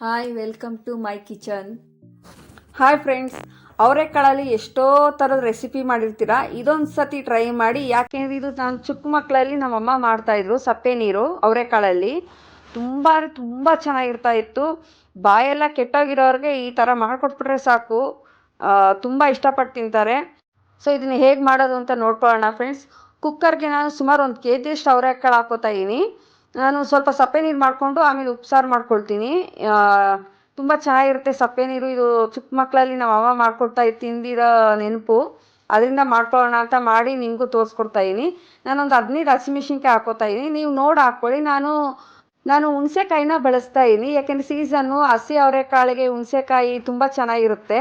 Hi welcome to my kitchen hi friends ಅವರೆಕಾಳಲ್ಲಿ ಎಷ್ಟೋ ಥರದ recipe ಮಾಡಿರ್ತೀರಾ? ಇದೊಂದು ಸತಿ ಟ್ರೈ ಮಾಡಿ. ಯಾಕೆಂದ್ರೆ ಇದು ನಾನು ಚಿಕ್ಕ ಮಕ್ಕಳಲ್ಲಿ ನಮ್ಮಮ್ಮ ಮಾಡ್ತಾಯಿದ್ರು ಸಪ್ಪೆ ನೀರು ಅವರೆಕಾಳಲ್ಲಿ ತುಂಬ ತುಂಬ ಚೆನ್ನಾಗಿರ್ತಾ ಇತ್ತು. ಬಾಯೆಲ್ಲ ಕೆಟ್ಟೋಗಿರೋರಿಗೆ ಈ ಥರ ಮಾಡಿಕೊಟ್ಬಿಟ್ರೆ ಸಾಕು. ತುಂಬ ಇಷ್ಟಪಟ್ಟು ತಿಂತಾರೆ. ಸೊ ಇದನ್ನು ಹೇಗೆ ಮಾಡೋದು ಅಂತ ನೋಡ್ಕೊಳ್ಳೋಣ ಫ್ರೆಂಡ್ಸ್ ಕುಕ್ಕರ್ಗೆ ನಾನು ಸುಮಾರು ಒಂದು ಕೆ ಜಿಯಷ್ಟು ಅವರೆಕಾಳು ಹಾಕೋತಾ ನಾನು ಸ್ವಲ್ಪ ಸಪ್ಪೆ ನೀರು ಮಾಡಿಕೊಂಡು ಆಮೇಲೆ ಉಪ್ಸಾರು ಮಾಡ್ಕೊಳ್ತೀನಿ. ತುಂಬ ಚೆನ್ನಾಗಿರುತ್ತೆ ಸಪ್ಪೆ ನೀರು. ಇದು ಚಿಕ್ಕ ಮಕ್ಕಳಲ್ಲಿ ನಮ್ಮ ಅಮ್ಮ ಮಾಡ್ಕೊಡ್ತಾ ತಿಂದಿರೋ ನೆನಪು. ಅದರಿಂದ ಮಾಡ್ಕೊಳ್ಳೋಣ ಅಂತ ಮಾಡಿ ನಿಮಗೂ ತೋರಿಸ್ಕೊಡ್ತಾ ಇದ್ದೀನಿ ನಾನೊಂದು ಹದಿನೈದು ಹಸಿಮೆಣ್ಸಿನ್ಕಾಯಿ ಹಾಕೋತಾ ಇದ್ದೀನಿ ನೀವು ನೋಡಿ ಹಾಕ್ಕೊಳ್ಳಿ. ನಾನು ನಾನು ಹುಣಸೆಕಾಯಿನ ಬಳಸ್ತಾ ಇದ್ದೀನಿ ಯಾಕೆಂದರೆ ಸೀಸನ್ನು ಹಸಿ ಅವರೆಕಾಳಿಗೆ ಹುಣಸೆಕಾಯಿ ತುಂಬ ಚೆನ್ನಾಗಿರುತ್ತೆ.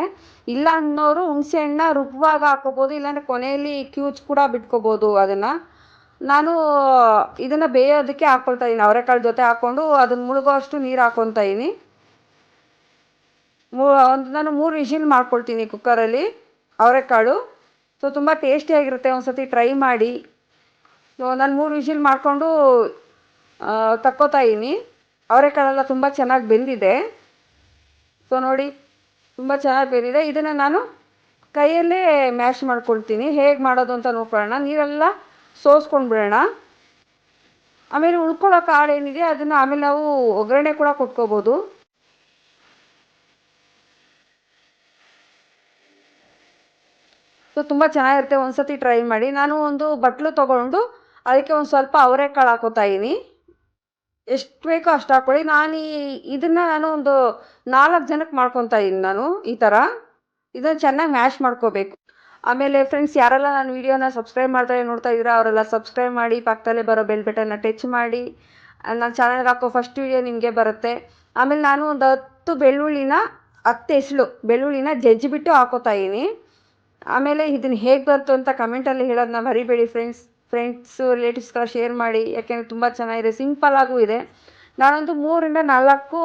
ಇಲ್ಲ ಅನ್ನೋರು ಹುಣಸೆ ಹಣ್ಣ ರುಬ್ಬುವಾಗ ಹಾಕೋಬೋದು, ಇಲ್ಲಾಂದರೆ ಕೊನೆಯಲ್ಲಿ ಕ್ಯೂಚ್ ಕೂಡ ಬಿಟ್ಕೋಬೋದು ಅದನ್ನು. ನಾನು ಇದನ್ನು ಬೇಯೋದಕ್ಕೆ ಹಾಕ್ಕೊಳ್ತಾ ಇದ್ದೀನಿ ಅವರೆಕಾಳು ಜೊತೆ ಹಾಕ್ಕೊಂಡು ಅದನ್ನ ಮುಳುಗೋಷ್ಟು ನೀರು ಹಾಕ್ಕೊತಾ ಇದ್ದೀನಿ ಮೂ, ಒಂದು ನಾನು ಮೂರು ವಿಷಿಲ್ ಮಾಡ್ಕೊಳ್ತೀನಿ ಕುಕ್ಕರಲ್ಲಿ ಅವರೆಕಾಳು. ಸೊ ತುಂಬ ಟೇಸ್ಟಿಯಾಗಿರುತ್ತೆ ಒಂದು ಸತಿ ಟ್ರೈ ಮಾಡಿ. ಸೊ ನಾನು ಮೂರು ವಿಷಿಲ್ ಮಾಡಿಕೊಂಡು ತಕ್ಕೋತಾ ಇದ್ದೀನಿ ಅವರೆಕಾಳೆಲ್ಲ ತುಂಬ ಚೆನ್ನಾಗಿ ಬೆಂದಿದೆ. ಸೊ ನೋಡಿ, ತುಂಬ ಚೆನ್ನಾಗಿ ಬೆಂದಿದೆ. ಇದನ್ನು ನಾನು ಕೈಯಲ್ಲೇ ಮ್ಯಾಶ್ ಮಾಡ್ಕೊಳ್ತೀನಿ. ಹೇಗೆ ಮಾಡೋದು ಅಂತ ನೋಡ್ಕೊಳ್ಳೋಣ. ನೀರೆಲ್ಲ ಸೋಸ್ಕೊಂಡು ಬಿಡೋಣ ಆಮೇಲೆ ಉಳ್ಕೊಳ್ಳೋ ಕಾಳು ಏನಿದೆ, ಅದನ್ನು ಆಮೇಲೆ ನಾವು ಒಗ್ಗರಣೆ ಕೂಡ ಕೊಟ್ಕೋಬೋದು. ಸೊ, ತುಂಬ ಚೆನ್ನಾಗಿರುತ್ತೆ ಒಂದು ಸತಿ ಟ್ರೈ ಮಾಡಿ. ನಾನು ಒಂದು ಬಟ್ಲು ತೊಗೊಂಡು ಅದಕ್ಕೆ ಒಂದು ಸ್ವಲ್ಪ ಅವರೆಕಾಳು ಹಾಕೋತಾ ಇದ್ದೀನಿ. ಎಷ್ಟು ಬೇಕೋ ಅಷ್ಟು ಹಾಕ್ಕೊಳ್ಳಿ ನಾನು ಈ ಇದನ್ನು ನಾನು ಒಂದು ನಾಲ್ಕು ಜನಕ್ಕೆ ಮಾಡ್ಕೊತಾ ಇದ್ದೀನಿ ನಾನು, ಈ ಥರ ಇದನ್ನು ಚೆನ್ನಾಗಿ ಮ್ಯಾಶ್ ಮಾಡ್ಕೋಬೇಕು. ಆಮೇಲೆ ಫ್ರೆಂಡ್ಸ್ ಯಾರೆಲ್ಲ ನಾನು ವೀಡಿಯೋನ ಸಬ್ಸ್ಕ್ರೈಬ್ ಮಾಡ್ತಾರೆ ನೋಡ್ತಾ ಇದ್ದೀರಾ, ಅವರೆಲ್ಲ ಸಬ್ಸ್ಕ್ರೈಬ್ ಮಾಡಿ, ಪಕ್ಕದಲ್ಲೇ ಬರೋ ಬೆಲ್ ಬಟನ್ನ ಟಚ್ ಮಾಡಿ. ನನ್ನ ಚಾನಲ್ಗೆ ಹಾಕೋ ಫಸ್ಟ್ ವಿಡಿಯೋ ನಿಮಗೆ ಬರುತ್ತೆ. ಆಮೇಲೆ ನಾನು ಒಂದು ಹತ್ತು ಬೆಳ್ಳುಳ್ಳಿನ ಹತ್ತು ಎಸಳು ಬೆಳ್ಳುಳ್ಳಿನ ಜಜ್ಜಿಬಿಟ್ಟು ಹಾಕೋತಾ ಇದ್ದೀನಿ. ಆಮೇಲೆ ಇದನ್ನು ಹೇಗೆ ಬಂತು ಅಂತ ಕಮೆಂಟಲ್ಲಿ ಹೇಳೋದನ್ನ ಮರಿಬೇಡಿ ಫ್ರೆಂಡ್ಸ್ ಫ್ರೆಂಡ್ಸು ರಿಲೇಟಿವ್ಸ್ಗೆಲ್ಲ ಶೇರ್ ಮಾಡಿ, ಯಾಕೆಂದರೆ ತುಂಬ ಚೆನ್ನಾಗಿದೆ ಸಿಂಪಲ್ ಆಗೂ ಇದೆ. ನಾನೊಂದು ಮೂರರಿಂದ ನಾಲ್ಕು,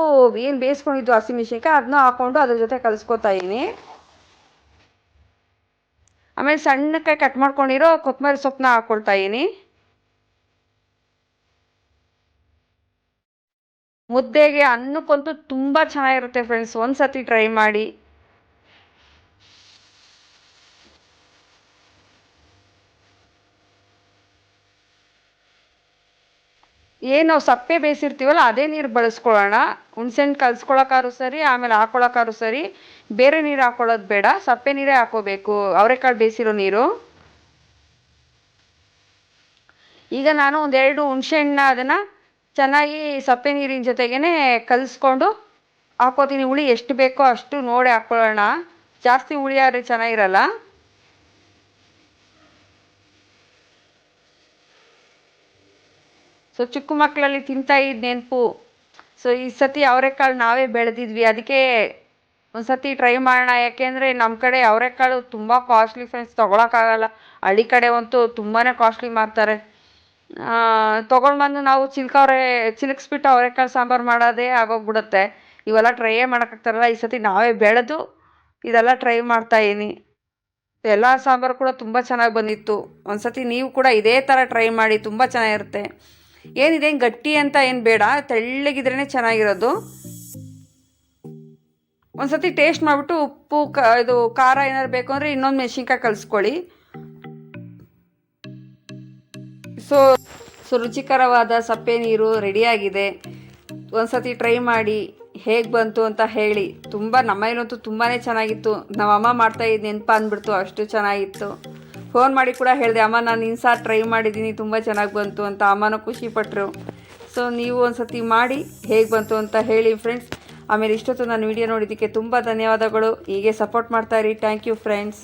ಏನು ಬೇಯಿಸ್ಕೊಂಡಿದ್ದು ಹಸಿಮೆಣ್ಸಿನ್ಕಾಯಿ ಅದನ್ನ ಹಾಕ್ಕೊಂಡು ಅದ್ರ ಜೊತೆ ಕಲಿಸ್ಕೊತಾ ಇದ್ದೀನಿ. ಆಮೇಲೆ ಸಣ್ಣಕ್ಕೆ ಕಟ್ ಮಾಡ್ಕೊಂಡಿರೋ ಕೊತ್ತಂಬರಿ ಸೊಪ್ಪನ್ನ ಹಾಕ್ಕೊಳ್ತಾ ಇದ್ದೀನಿ ಮುದ್ದೆಗೆ ಅನ್ನಕ್ಕಂತೂ ತುಂಬ ಚೆನ್ನಾಗಿರುತ್ತೆ ಫ್ರೆಂಡ್ಸ್ ಒಂದು ಸತಿ ಟ್ರೈ ಮಾಡಿ. ಏನು ನಾವು ಸಪ್ಪೆ ಬೇಯಿಸಿರ್ತೀವಲ್ಲ, ಅದೇ ನೀರು ಬಳಸ್ಕೊಳ್ಳೋಣ. ಹುಣ್ಸೆಹಣ್ಣು ಕಲ್ಸ್ಕೊಳಕ್ಕಾದ್ರೂ ಸರಿ, ಆಮೇಲೆ ಹಾಕೊಳಕ್ಕಾದ್ರೂ ಸರಿ. ಬೇರೆ ನೀರು ಹಾಕೊಳ್ಳೋದು ಬೇಡ, ಸಪ್ಪೆ ನೀರೇ ಹಾಕೋಬೇಕು. ಅವರೆಕಾಳು ಬೇಯಿಸಿರೋ ನೀರು. ಈಗ ನಾನು ಒಂದೆರಡು ಹುಣ್ಸೆಹಣ್ಣ ಅದನ್ನು ಚೆನ್ನಾಗಿ ಸಪ್ಪೆ ನೀರಿನ ಜೊತೆಗೇ ಕಲಿಸ್ಕೊಂಡು ಹಾಕೋತೀನಿ. ಹುಳಿ ಎಷ್ಟು ಬೇಕೋ ಅಷ್ಟು ನೋಡಿ ಹಾಕ್ಕೊಳ್ಳೋಣ ಜಾಸ್ತಿ ಹುಳಿ ಆದರೆ ಚೆನ್ನಾಗಿರಲ್ಲ. ಸೊ, ಚಿಕ್ಕ ಮಕ್ಕಳಲ್ಲಿ ತಿಂತಾ ನೆನಪು. ಸೊ, ಈ ಸತಿ ಅವರೆಕಾಳು ನಾವೇ ಬೆಳೆದಿದ್ವಿ. ಅದಕ್ಕೆ ಒಂದು ಟ್ರೈ ಮಾಡೋಣ. ಯಾಕೆಂದರೆ ನಮ್ಮ ಕಡೆ ಅವರೆಕಾಳು ತುಂಬ ಕಾಸ್ಟ್ಲಿ ಫ್ರೆಂಡ್ಸ್ ತೊಗೊಳಕ್ಕಾಗಲ್ಲ. ಹಳ್ಳಿ ಕಡೆ ಅಂತೂ ತುಂಬಾ ಕಾಸ್ಟ್ಲಿ ಮಾರ್ತಾರೆ ತೊಗೊಂಡು ಬಂದು ನಾವು ಚಿಲ್ಕವ್ರೆ ಚಿಲಕ್ಸ್ಬಿಟ್ಟು ಅವರೆಕಾಳು ಸಾಂಬಾರು ಮಾಡೋದೇ ಆಗೋಗ್ಬಿಡುತ್ತೆ. ಇವೆಲ್ಲ ಟ್ರೈಯೇ ಮಾಡೋಕ್ಕಾಗ್ತಾರಲ್ಲ ಈ ಸತಿ ನಾವೇ ಬೆಳೆದು ಇದೆಲ್ಲ ಟ್ರೈ ಮಾಡ್ತಾಯಿದ್ದೀನಿ ಎಲ್ಲ ಸಾಂಬಾರು ಕೂಡ ತುಂಬ ಚೆನ್ನಾಗಿ ಬಂದಿತ್ತು. ಒಂದು ನೀವು ಕೂಡ ಇದೇ ಥರ ಟ್ರೈ ಮಾಡಿ, ತುಂಬ ಚೆನ್ನಾಗಿರುತ್ತೆ. ಏನಿದೆ ಏನು ಗಟ್ಟಿ ಅಂತ ಏನು ಬೇಡ ತೆಳ್ಳಗಿದ್ರೇ ಚೆನ್ನಾಗಿರೋದು. ಒಂದು ಸತಿ ಟೇಸ್ಟ್ ಮಾಡಿಬಿಟ್ಟು ಉಪ್ಪು, ಕ ಇದು ಖಾರ ಏನಾದ್ರು ಬೇಕು ಅಂದರೆ ಇನ್ನೊಂದು ಮೆಣಸಿನ್ಕಾಯಿ ಕಲಿಸ್ಕೊಳ್ಳಿ. ಸೊ ಸೊ ರುಚಿಕರವಾದ ಸಪ್ಪೆ ನೀರು ರೆಡಿಯಾಗಿದೆ ಒಂದು ಸತಿ ಟ್ರೈ ಮಾಡಿ ಹೇಗೆ ಬಂತು ಅಂತ ಹೇಳಿ. ತುಂಬ ನಮ್ಮನೇಲಂತೂ ತುಂಬಾ ಚೆನ್ನಾಗಿತ್ತು. ನಮ್ಮ ಅಮ್ಮ ಮಾಡ್ತಾ ಇದ್ದು ನೆನಪು ಅಂದ್ಬಿಡ್ತು ಅಷ್ಟು ಚೆನ್ನಾಗಿತ್ತು. ಫೋನ್ ಮಾಡಿ ಕೂಡ ಹೇಳಿದೆ, ಅಮ್ಮ, ನಾನು ಇನ್ಸಾ ಟ್ರೈ ಮಾಡಿದ್ದೀನಿ, ತುಂಬ ಚೆನ್ನಾಗಿ ಬಂತು ಅಂತ. ಅಮ್ಮನೂ ಖುಷಿಪಟ್ಟರು ಸೊ ನೀವು ಒಂದು ಸತಿ ಮಾಡಿ ಹೇಗೆ ಬಂತು ಅಂತ ಹೇಳಿ ಫ್ರೆಂಡ್ಸ್ ಆಮೇಲೆ ಇಷ್ಟೊತ್ತು ನಾನು ವಿಡಿಯೋ ನೋಡಿದ್ದಕ್ಕೆ ತುಂಬ ಧನ್ಯವಾದಗಳು. ಹೀಗೆ ಸಪೋರ್ಟ್ ಮಾಡ್ತಾಯಿರಿ ಥ್ಯಾಂಕ್ ಯು ಫ್ರೆಂಡ್ಸ್